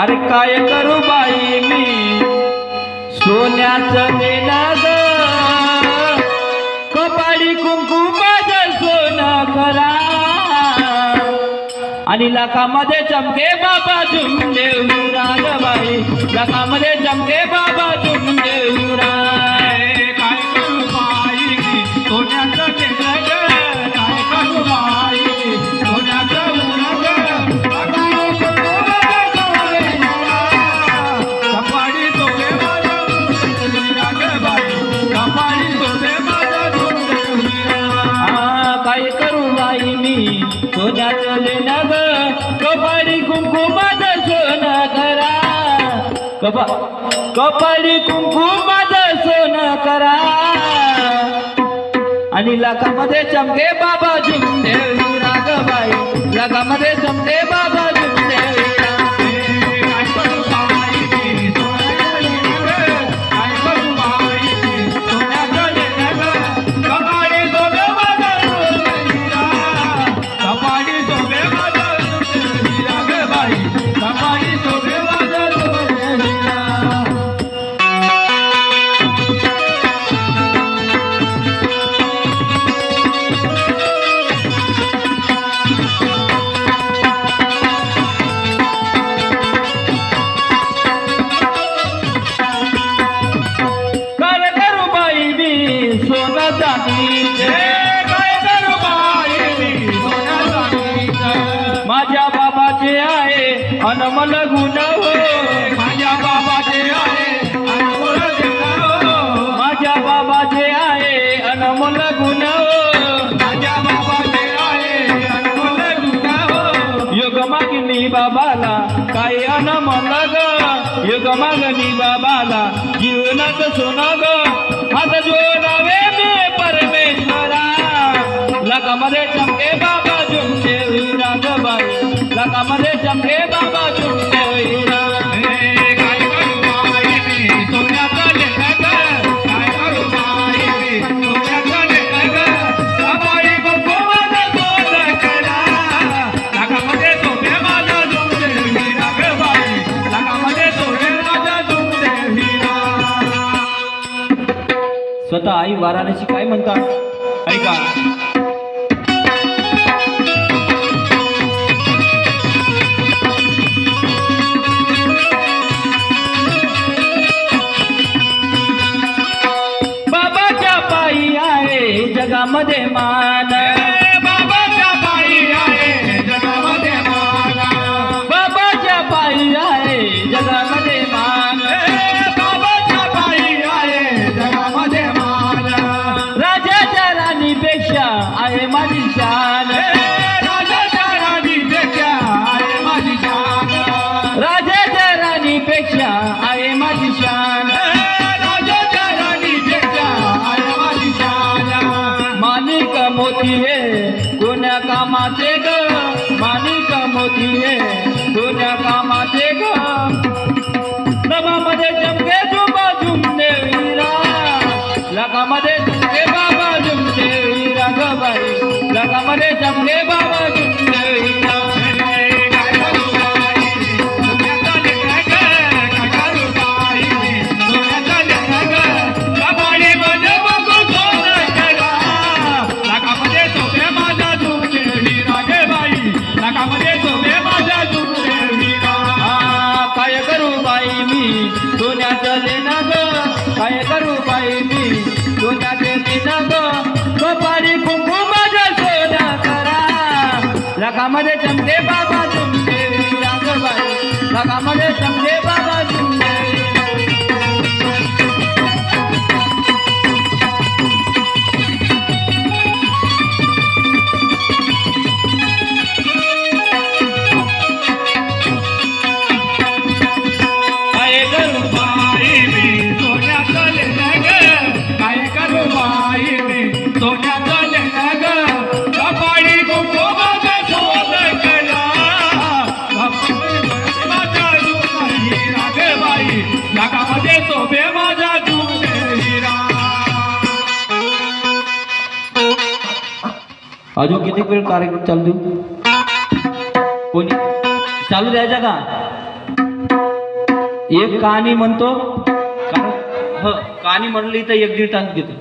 अरे काय करू बाई मी? सोन्याचं देणं ग कपाळी कुंकू माझं सोनं करा. आणि लाखामध्ये चमके बाबा झुम देऊरा ग बाई. लाखामध्ये चमके बाबा झुम देऊरा कपा कपाळी कुंकू माझं सोनं करा. आणि लाखामध्ये चमके बाबा झुम देवीरा ग लाखामध्ये चमके बाबा मागणी बाबाला काय अनमल ग युग मागणी बाबाला जीवनाचं सोना ग हात जोडावे मी परमेश्वरा. लकामध्ये चमके बाबा झुमके विरा बाई लकामध्ये चमके बाबा झुमके स्वतः आई वाराणसी काय म्हणतात? ऐका. बाबाच्या पायी आहे जगामध्ये मान. मोती हे कोण्या कामाचे ग माणिक मोती हे कोण्या कामाचे ग. नभामध्ये चमके झुंबा झुमते वीरा. लकामध्ये चमके बाबा झुमते वीरा ग बाई. लकामध्ये चमके बाबा झुमते मी. सोन्याचं लेणं ग काय करू बाई मी. सोन्याचे लेणं ग कपाळी कुंकू माझ्या सोना करा. लगामध्ये चमके बाबा तुमचे राग बाई लकामध्ये चमके बाबा अजून किती वेळ कार्यक्रम चालू देऊ? कोणी? चालू द्यायचा का? एक कहाणी म्हणतो कारण ह कहाणी म्हणली तर एक दीड तास घेतो.